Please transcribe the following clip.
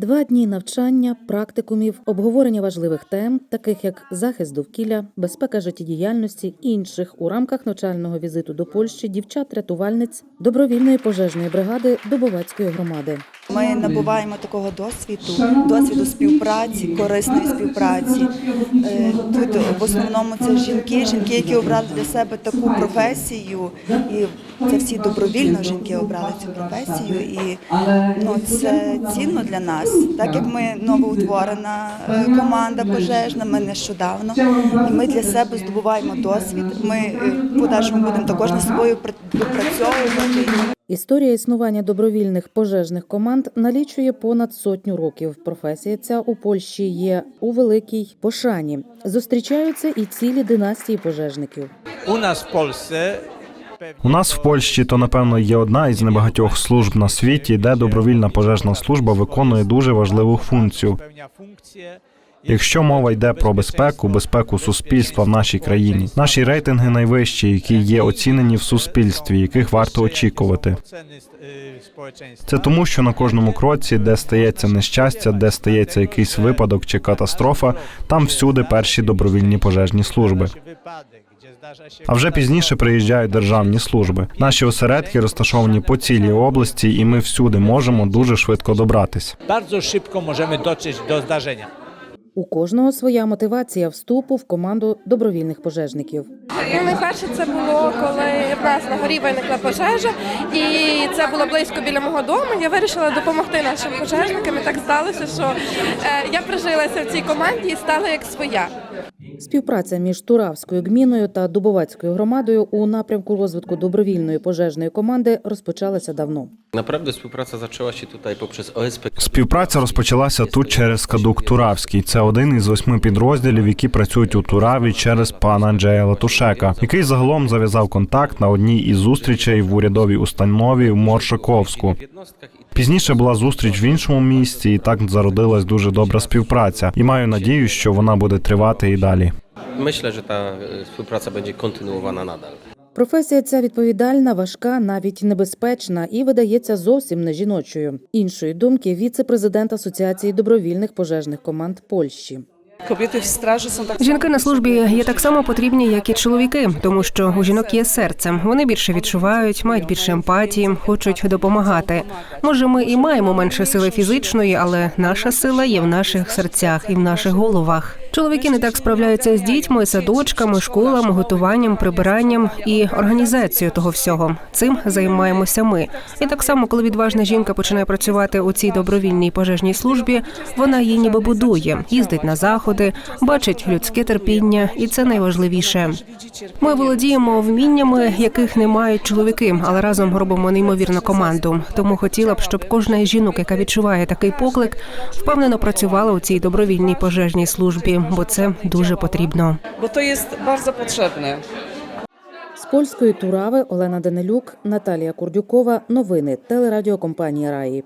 Два дні навчання, практикумів, обговорення важливих тем, таких як захист довкілля, безпека життєдіяльності інших у рамках навчального візиту до Польщі дівчат-рятувальниць добровільної пожежної бригади Дубовецької громади. Ми набуваємо такого досвіду, досвіду співпраці, корисної співпраці. Е, в основному це жінки, жінки, які обрали для себе таку професію, і це всі добровільно жінки обрали цю професію. І ну, це цінно для нас, так як ми новоутворена е, команда пожежна, ми нещодавно, і ми для себе здобуваємо досвід. Ми е, в подальшому будемо також над собою відпрацьовувати. Історія існування добровільних пожежних команд налічує понад сотню років. Професія ця у Польщі є у великій пошані. Зустрічаються і цілі династії пожежників. U nas w Polsce У нас в Польщі то напевно є одна із небагатьох служб на світі, де добровільна пожежна служба виконує дуже важливу функцію. Якщо мова йде про безпеку, безпеку суспільства в нашій країні, наші рейтинги найвищі, які є оцінені в суспільстві, яких варто очікувати. Це тому, що на кожному кроці, де стається нещастя, де стається якийсь випадок чи катастрофа, там всюди перші добровільні пожежні служби. А вже пізніше приїжджають державні служби. Наші осередки розташовані по цілій області, і ми всюди можемо дуже швидко добратись. Bardzo szybko możemy dotrzeć do zdarzenia. У кожного своя мотивація вступу в команду добровільних пожежників. Ну, найперше це було, коли в нас на горі виникла пожежа, і це було близько біля мого дому. Я вирішила допомогти нашим пожежникам. І так сталося, що е, я прижилася в цій команді і стала як своя. Співпраця між Туравською гміною та Дубовецькою громадою у напрямку розвитку добровільної пожежної команди розпочалася давно. Współpraca zaczęła się tutaj poprzez OSP Співпраця розпочалася тут через кадук Туравський. Це один із восьми підрозділів, які працюють у Тураві через пана Анджея Латушека, який загалом зав'язав контакт на одній із зустрічей в урядовій установі в Моршаковську. Пізніше була зустріч в іншому місці, і так зародилась дуже добра співпраця. І маю надію, що вона буде тривати і далі. myślę, że ta e, współpraca będzie kontynuowana nadal. Професія ця відповідальна, важка, навіть небезпечна і видається зовсім не жіночою. Іншої думки віце-президент Асоціації добровільних пожежних команд Польщі. Жінки на службі є так само потрібні, як і чоловіки, тому що у жінок є серце. Вони більше відчувають, мають більше емпатії, хочуть допомагати. Може, ми і маємо менше сили фізичної, але наша сила є в наших серцях і в наших головах. Чоловіки не так справляються з дітьми, садочками, школами, готуванням, прибиранням і організацією того всього. Цим займаємося ми. І так само, коли відважна жінка починає працювати у цій добровільній пожежній службі, вона її ніби будує, їздить на заходи, бачить людське терпіння, і це найважливіше. Ми володіємо вміннями, яких не мають чоловіки, але разом робимо неймовірну команду. Тому хотіла б, щоб кожна жінок, яка відчуває такий поклик, впевнено працювала у цій добровільній пожежній службі, бо це дуже потрібно. Бо то є дуже потрібне. З польської Турави Олена Данилюк, Наталія Курдюкова. Новини телерадіокомпанії Раї.